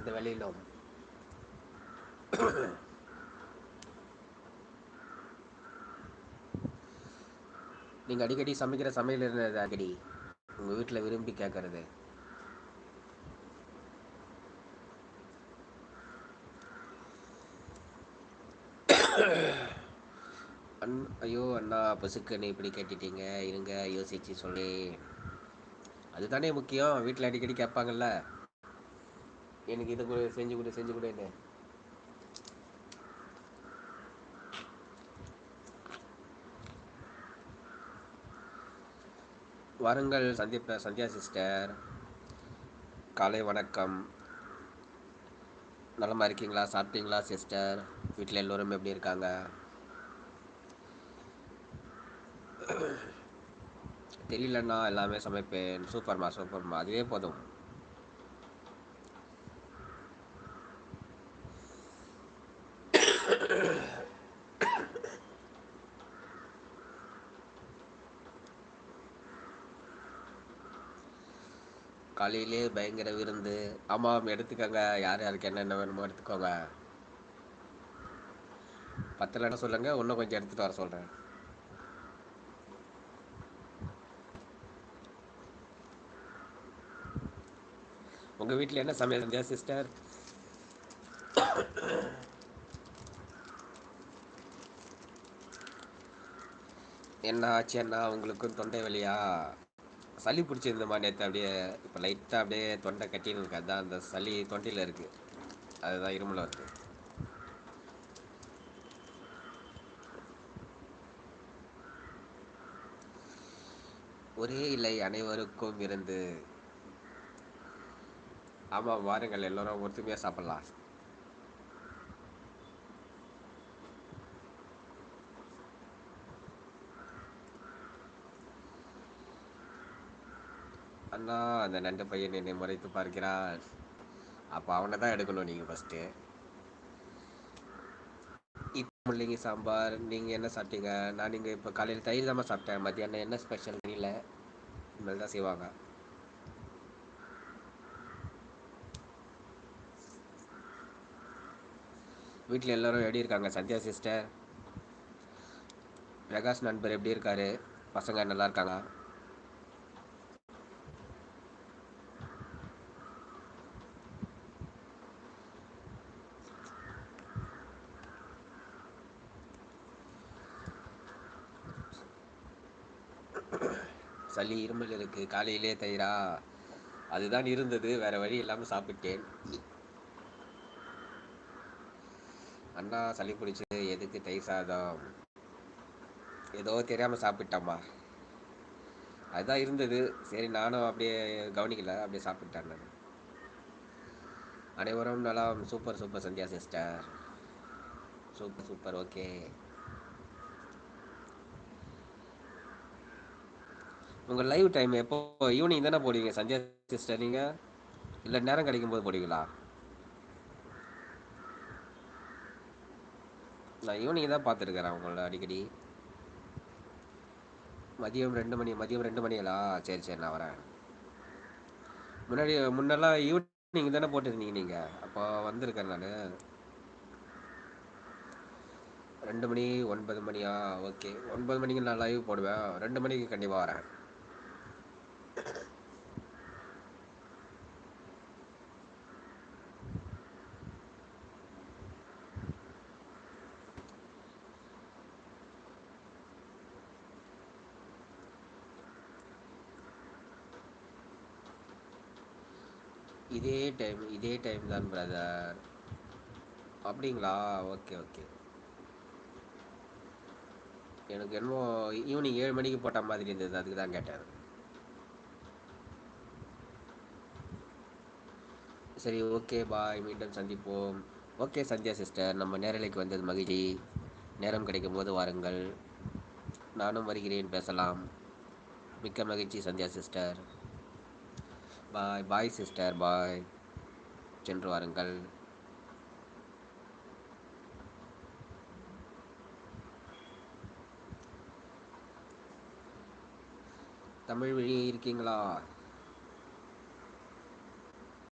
எந்த வேலையிலும் நீங்கள் அடிக்கடி சமைக்கிற சமையல் இருந்தது அடிக்கடி உங்கள் வீட்டில் விரும்பி கேட்கறது அண் ஐயோ அண்ணா பசுக்கன்னு இப்படி கேட்டுட்டீங்க. இருங்க யோசிச்சு சொல்லி. அதுதானே முக்கியம். வீட்டில் அடிக்கடி கேட்பாங்கல்ல எனக்கு இதை கூட செஞ்சு கொடு செஞ்சு கொடுன்னு வாருங்கள் சந்திப்ப சந்தியா சிஸ்டர் காலை வணக்கம். நலமாக இருக்கீங்களா? சாப்பிட்டீங்களா சிஸ்டர் வீட்டில் எல்லோரும் எப்படி இருக்காங்க? தெரியலன்னா எல்லாமே சமைப்பேன். சூப்பர்மா சூப்பர்மா. அதுவே போதும். காலையிலே பயங்கர விருந்து. ஆமாம் எடுத்துக்கோங்க. யார் யாருக்கு என்னென்ன வேணுமோ எடுத்துக்கோங்க. பத்தலைன்னு சொல்லுங்க. இன்னும் கொஞ்சம் எடுத்துகிட்டு வர சொல்கிறேன் உங்கள் வீட்டில் என்ன சமையல் இருந்தியா சிஸ்டர்? என்ன ஆச்சு அண்ணா? உங்களுக்கும் தொண்டை வழியா சளி பிடிச்சிருந்தமா நேற்று அப்படியே இப்போ லைட்டாக அப்படியே தொண்டை கட்டின்னு இருக்கு. அதான் அந்த சளி தொண்டையில் இருக்குது அதுதான் இருமலம் இருக்குது ஒரே இல்லை அனைவருக்கும் இருந்து ஆமாம் வாருங்கள் எல்லோரும் ஒற்றுமையாக சாப்பிட்லாம். அண்ணா அந்த நண்டு பையன் என்னை முறைத்து பார்க்கிறான் அப்போ அவனை தான் எடுக்கணும் நீங்கள் ஃபஸ்ட்டு இப்போ முள்ளங்கி சாம்பார் நீங்கள் என்ன சாப்பிட்டீங்க? நான் நீங்கள் இப்போ காலையில் தயிர் தான் சாப்பிட்டேன். மத்தியானம் என்ன ஸ்பெஷல் தெரியல இனிமேல் தான் செய்வாங்க. வீட்டில் எல்லோரும் எப்படி இருக்காங்க? சந்தியா சிஸ்டர் பிரகாஷ் நண்பர் எப்படி இருக்காரு? பசங்க நல்லா இருக்காங்க சளி இருமல் இருக்கு காலையிலே தயிரா? அதுதான் இருந்தது. வேற வழி இல்லாமல் சாப்பிட்டேன். அண்ணா சளி பிடிச்சி எதுக்கு தயிர் சாதம்? ஏதோ தெரியாமல் சாப்பிட்டம்மா அதுதான் இருந்தது. சரி நானும் அப்படியே கவனிக்கல. அப்படியே சாப்பிட்டேன் நான். அனைவரும் நலம். Super super Sandhya sister. Super super. Okay. உங்கள் லைவ் டைம் எப்போ? ஈவினிங் தானே போடுவீங்க சஞ்சய் சிஸ்டர் நீங்கள் இல்லை நேரம் கிடைக்கும் போது போடுவீங்களா? நான் ஈவினிங் தான் பார்த்துருக்கிறேன் உங்களை அடிக்கடி. மதியம் ரெண்டு மணி மதியம் ரெண்டு மணிங்களா சரி சரி நான் வரேன். முன்னாடி முன்னெல்லாம் ஈவினிங் தானே போட்டிருந்தீங்க நீங்கள் அப்போ வந்திருக்கேன் நான். ரெண்டு மணி ஒன்பது மணியா? ஓகே ஒன்பது மணிக்கு நான் லைவ் போடுவேன். ரெண்டு மணிக்கு கண்டிப்பாக வரேன். இதே டைம் இதே டைம் தான் பிரதர் அப்படிங்களா? ஓகே ஓகே எனக்கு என்னமோ ஈவினிங் ஏழு மணிக்கு போட்ட மாதிரி இருந்தது அதுக்கு தான் கேட்டேன். சரி ஓகே பாய் மீண்டும் சந்திப்போம். ஓகே சந்தியா சிஸ்டர் நம்ம நேரலைக்கு வந்தது மகிழ்ச்சி. நேரம் கிடைக்கும் போது வாருங்கள். நானும் வருகிறேன். பேசலாம். மிக்க மகிழ்ச்சி Sandhya sister bye bye sister bye சென்று வாருங்கள். தமிழ் வழி இருக்கீங்களா?